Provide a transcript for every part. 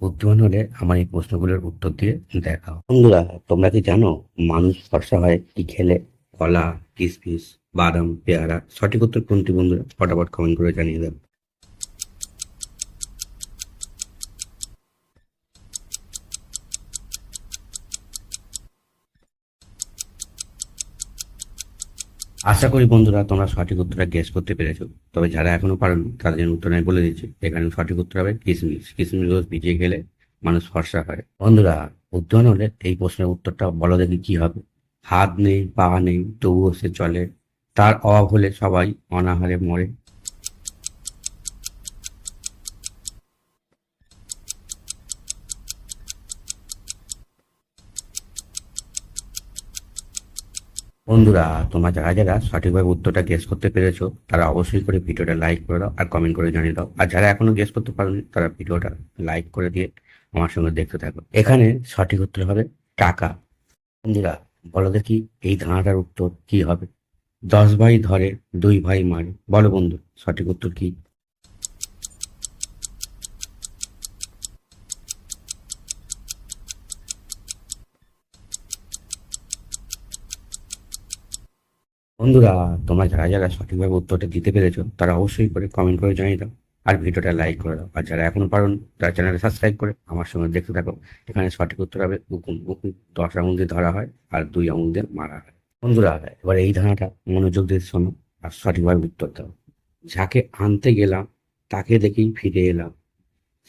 বুদ্ধিমান হলে আমার এই প্রশ্নগুলোর উত্তর দিয়ে দেখাও। বন্ধুরা, তোমরা কি জানো মানুষ ফর্সা হয় কি খেলে? কলা, কিসমিস, বাদাম, পেয়ারা, সঠিক উত্তর কোনটি বন্ধুরা? ফটাফট কমেন্ট করে জানিয়ে দেবে আশা করি বন্ধুরা তোমরা সঠিক উত্তরটা গেস করতে পেরেছ। তবে যারা এখনও পারেন, তাদের জন্য উত্তর আমি বলে দিচ্ছি। এখানে সঠিক উত্তর হবে কিশমিশ কিশমিশ রোজ ভিজিয়ে খেলে মানুষ ফর্সা হয়। বন্ধুরা উদ্যান হলে এই প্রশ্নের উত্তরটা বলো দেখি কি হবে। হাত নেই, পা নেই, তবুও সে চলে। তার অভাব হলে সবাই অনাহারে মরে। বন্ধুরা, তোমরা যারা যারা সঠিকভাবে উত্তরটা গেস করতে পেরেছ, তারা অবশ্যই করে ভিডিওটা লাইক করে দাও আর কমেন্ট করে জানিয়ে দাও। আর যারা এখনও গেস করতে পারেনি, তারা ভিডিওটা লাইক করে দিয়ে আমার সঙ্গে দেখতে থাকো। এখানে সঠিক উত্তর হবে টাকা। বন্ধুরা, বলো দেখি এই ধাঁধাটার উত্তর কি হবে? দশ ভাই ধরে, দুই ভাই মারে। বলো বন্ধু, সঠিক উত্তর কি? বন্ধুরা, তোমরা যারা যারা সঠিকভাবে উত্তরটা দিতে পেরেছ, তারা অবশ্যই করে কমেন্ট করে জানিয়ে দাও। আর ভিডিওটা লাইক করে দাও। আর যারা এখনও পারো তারা চ্যানেলটা সাবস্ক্রাইব করে আমার সঙ্গে দেখতে থাকো। এখানে সঠিক উত্তর হবে দশ আঙুল দিয়ে ধরা হয় আর দুই আঙুল দিয়ে মারা হয়। বন্ধুরা, এবার এই ধারাটা মনোযোগ দিয়ে শোনো আর সঠিকভাবে উত্তর দাও। যাকে আনতে গেলাম, তাকে দেখেই ফিরে এলাম।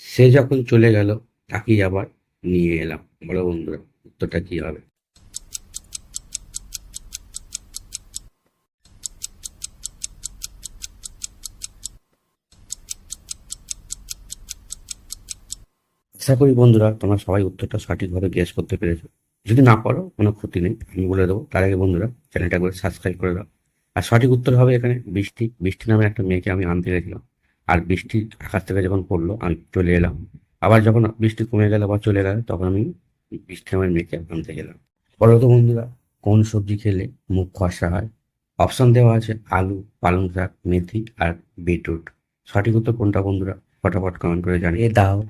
সে যখন চলে গেল, তাকেই আবার নিয়ে এলাম। বলো বন্ধুরা, উত্তরটা কি হবে? আশা করি বন্ধুরা, তোমরা সবাই উত্তরটা সঠিকভাবে গেস করতে পেরেছ। যদি না পারো, কোনো ক্ষতি নেই, আমি বলে দেবো। তার আগে বন্ধুরা চ্যানেলটা করে সাবস্ক্রাইব করে দাও। আর সঠিক উত্তর হবে এখানে বৃষ্টি। বৃষ্টি নামে একটা মেয়েকে আমি আনতে গেছিলাম। আর বৃষ্টি আকাশ থেকে যখন পড়ল, আমি চলে এলাম। আবার যখন বৃষ্টি কমে গেল বা চলে গেল, তখন আমি বৃষ্টি নামের মেয়েকে আনতে গেলাম। বলো তো বন্ধুরা, কোন সবজি খেলে মুখ খসা হয়? অপশন দেওয়া আছে আলু, পালং শাক, মেথি আর বিটরুট। সঠিক উত্তর কোনটা বন্ধুরা? ফটাফট কমেন্ট করে জানিয়ে দাও।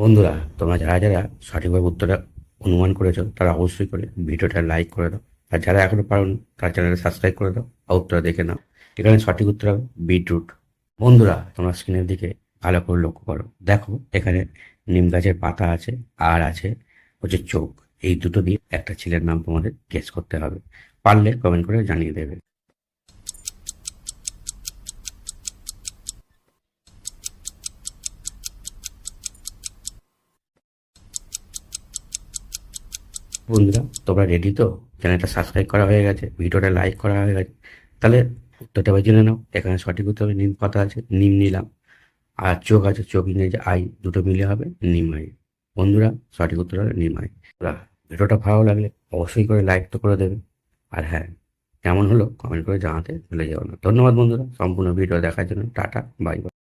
বন্ধুরা, তোমরা যারা যারা সঠিকভাবে উত্তরটা অনুমান করেছ, তারা অবশ্যই করে ভিডিওটা লাইক করে দাও। আর যারা এখনও পারো তার চ্যানেলটা সাবস্ক্রাইব করে দাও আর উত্তরটা দেখে নাও। এখানে সঠিক উত্তর হবে বিটরুট। বন্ধুরা, তোমরা স্ক্রিনের দিকে ভালো করে লক্ষ্য করো। দেখো, এখানে নিম গাছের পাতা আছে, আর আছে হচ্ছে চোখ। এই দুটো দিয়ে একটা ছেলের নাম তোমাদের গেস করতে হবে। পারলে কমেন্ট করে জানিয়ে দেবে। বন্ধুরা, তোমরা রেডি তো? চ্যানেলটা সাবস্ক্রাইব করা হয়ে গেছে, ভিডিওটা লাইক করা হয়ে গেছে। তাহলে উত্তরটা এবার জেনে নাও, এখানে সঠিক উত্তর হবে, নিম পাতা আছে, নিম নিলাম। আর চোখ আছে, চোখ ইংরেজি আই, দুটো মিলে হবে, নিম আই। বন্ধুরা, সঠিক উত্তর হবে নিম আই। ভিডিওটা ভালো লাগলে অবশ্যই করে লাইক তো করে দেবে। আর হ্যাঁ কেমন হলো কমেন্ট করে জানাতে ভুলে যাও না। ধন্যবাদ বন্ধুরা, সম্পূর্ণ ভিডিও দেখার জন্য, টাটা বাই বাই